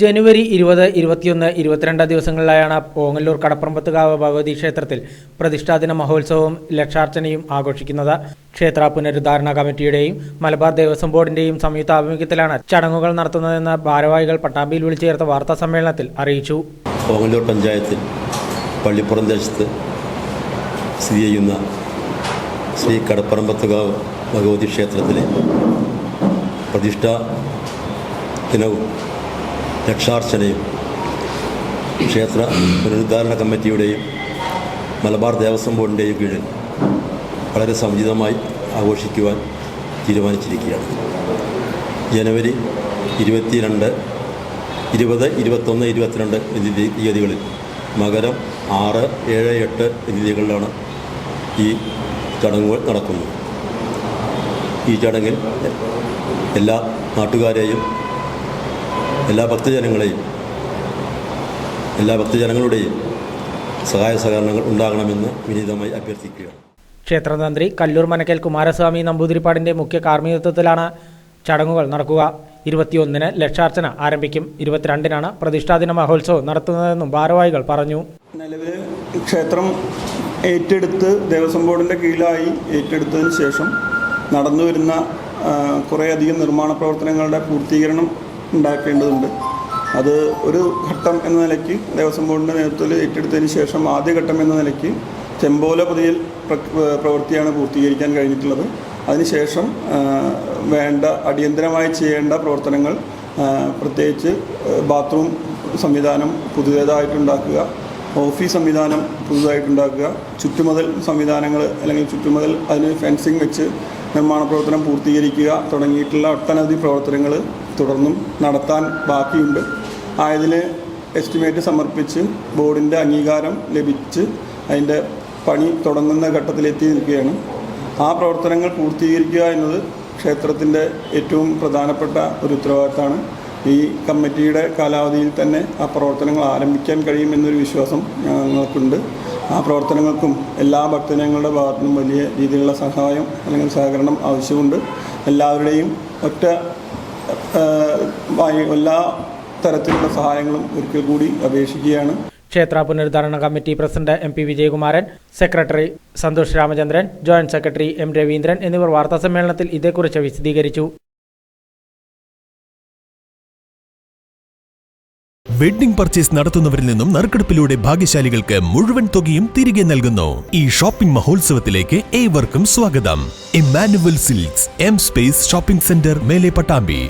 ജനുവരി ഇരുപത് ഇരുപത്തിയൊന്ന് ഇരുപത്തിരണ്ട് ദിവസങ്ങളിലായാണ് ഓങ്ങല്ലൂർ കടപ്പുറമ്പത്തുകാവ് ഭഗവതി ക്ഷേത്രത്തിൽ പ്രതിഷ്ഠാദിന മഹോത്സവവും ലക്ഷാർച്ചനയും ആഘോഷിക്കുന്നത്. ക്ഷേത്ര പുനരുദ്ധാരണ കമ്മിറ്റിയുടെയും മലബാർ ദേവസ്വം ബോർഡിന്റെയും സംയുക്ത ആഭിമുഖ്യത്തിലാണ് ചടങ്ങുകൾ നടത്തുന്നതെന്ന് ഭാരവാഹികൾ പട്ടാമ്പിയിൽ വിളിച്ചു ചേർത്ത വാർത്താ സമ്മേളനത്തിൽ അറിയിച്ചു. ഓങ്ങല്ലൂർ പഞ്ചായത്തിൽ പള്ളിപ്പുറം ദേശത്ത് സ്ഥിതി ചെയ്യുന്ന ശ്രീ കടപ്പുറമ്പത്തുകാവ് ഭഗവതി ക്ഷേത്രത്തിലെ പ്രതിഷ്ഠാ ദിനവും രക്ഷാർച്ചനയും ക്ഷേത്ര പുനരുദ്ധാരണ കമ്മിറ്റിയുടെയും മലബാർ ദേവസ്വം ബോർഡിന്റെയും കീഴിൽ വളരെ സമുചിതമായി ആഘോഷിക്കുവാൻ തീരുമാനിച്ചിരിക്കുകയാണ്. ജനുവരി ഇരുപത്തിരണ്ട് ഇരുപത് ഇരുപത്തൊന്ന് ഇരുപത്തിരണ്ട് എന്നീ തീയതികളിൽ മകരം ആറ് ഏഴ് എട്ട് എന്നീ തീയതികളിലാണ് ഈ ചടങ്ങുകൾ നടക്കുന്നത്. ഈ ചടങ്ങിൽ എല്ലാ നാട്ടുകാരെയും എല്ലാ ഭക്തജനങ്ങളെയും എല്ലാ ഭക്തജനങ്ങളുടെയും സഹായ സഹകരണങ്ങൾ ഉണ്ടാകണമെന്ന് വിനീതമായി അഭ്യർത്ഥിക്കുകയാണ്. ക്ഷേത്രതന്ത്രി കല്ലൂർ മനക്കേൽ കുമാരസ്വാമി നമ്പൂതിരിപ്പാടിന്റെ മുഖ്യ കാർമ്മികത്വത്തിലാണ് ചടങ്ങുകൾ നടക്കുക. ഇരുപത്തിയൊന്നിന് ലക്ഷാർച്ചന ആരംഭിക്കും. ഇരുപത്തിരണ്ടിനാണ് പ്രതിഷ്ഠാദിന മഹോത്സവം നടത്തുന്നതെന്നും ഭാരവാഹികൾ പറഞ്ഞു. നിലവിൽ ക്ഷേത്രം ഏറ്റെടുത്ത് ദേവസ്വം ബോർഡിന്റെ കീഴിലായി ഏറ്റെടുത്തതിന് ശേഷം നടന്നു വരുന്ന കുറേയധികം നിർമ്മാണ പ്രവർത്തനങ്ങളുടെ പൂർത്തീകരണം ഉണ്ടാക്കേണ്ടതുണ്ട്. അത് ഒരു ഘട്ടം എന്ന നിലയ്ക്ക് ദേവസ്വം ബോർഡിന്റെ നേതൃത്വത്തിൽ ഏറ്റെടുത്തതിന് ശേഷം ആദ്യഘട്ടം എന്ന നിലയ്ക്ക് ചെമ്പോല പതിയിൽ പ്രവൃത്തിയാണ് പൂർത്തീകരിക്കാൻ കഴിഞ്ഞിട്ടുള്ളത്. അതിനുശേഷം വേണ്ട അടിയന്തരമായി ചെയ്യേണ്ട പ്രവർത്തനങ്ങൾ പ്രത്യേകിച്ച് ബാത്റൂം സംവിധാനം പുതിയതായിട്ടുണ്ടാക്കുക ഓഫീസ് സംവിധാനം പുതുതായിട്ടുണ്ടാക്കുക ചുറ്റുമതിൽ സംവിധാനങ്ങൾ അല്ലെങ്കിൽ ചുറ്റുമതിൽ അതിന് ഫെൻസിങ് വെച്ച് നിർമ്മാണ പ്രവർത്തനം പൂർത്തീകരിക്കുക തുടങ്ങിയിട്ടുള്ള ഒട്ടനവധി പ്രവർത്തനങ്ങൾ തുടർന്നും നടത്താൻ ബാക്കിയുണ്ട്. ആയതിന് എസ്റ്റിമേറ്റ് സമർപ്പിച്ച് ബോർഡിന്റെ അംഗീകാരം ലഭിച്ച് അതിന്റെ പണി തുടങ്ങുന്ന ഘട്ടത്തിലെത്തി നിൽക്കുകയാണ്. ആ പ്രവർത്തനങ്ങൾ പൂർത്തീകരിക്കുക എന്നത് ക്ഷേത്രത്തിന്റെ ഏറ്റവും പ്രധാനപ്പെട്ട ഒരു ഉത്തരവാദിത്തമാണ്. ഈ കമ്മിറ്റിയുടെ കാലാവധിയിൽ തന്നെ ആ പ്രവർത്തനങ്ങൾ ആരംഭിക്കാൻ കഴിയുമെന്നൊരു വിശ്വാസം ഞങ്ങൾക്കുണ്ട്. ആ പ്രവർത്തനങ്ങൾക്കും എല്ലാ ഭക്തജനങ്ങളുടെ ഭാഗത്തുനിന്നും വലിയ രീതിയിലുള്ള സഹായം അല്ലെങ്കിൽ സഹകരണം ആവശ്യമുണ്ട്. എല്ലാവരുടെയും ഒറ്റ എല്ലാ തരത്തിലുള്ള സഹായങ്ങളും ഒരിക്കൽ കൂടി അപേക്ഷിക്കുകയാണ്. ക്ഷേത്ര പുനരുദ്ധാരണ committee president M P Vijayakumaran secretary Santosh Ramachandran joint secretary M Raveendran എന്നിവർ വാർത്താസമ്മേളനത്തിൽ ഇതേക്കുറിച്ച് വിശദീകരിച്ചു. വെഡ്ഡിംഗ് പർച്ചേസ് നടത്തുന്നവരിൽ നിന്നും നറുക്കെടുപ്പിലൂടെ ഭാഗ്യശാലികൾക്ക് മുഴുവൻ തുകയും തിരികെ നൽകുന്നു. ഈ ഷോപ്പിംഗ് മഹോത്സവത്തിലേക്ക് ഏവർക്കും സ്വാഗതം. Emmanuel silks M space shopping centre Mele Pattambi.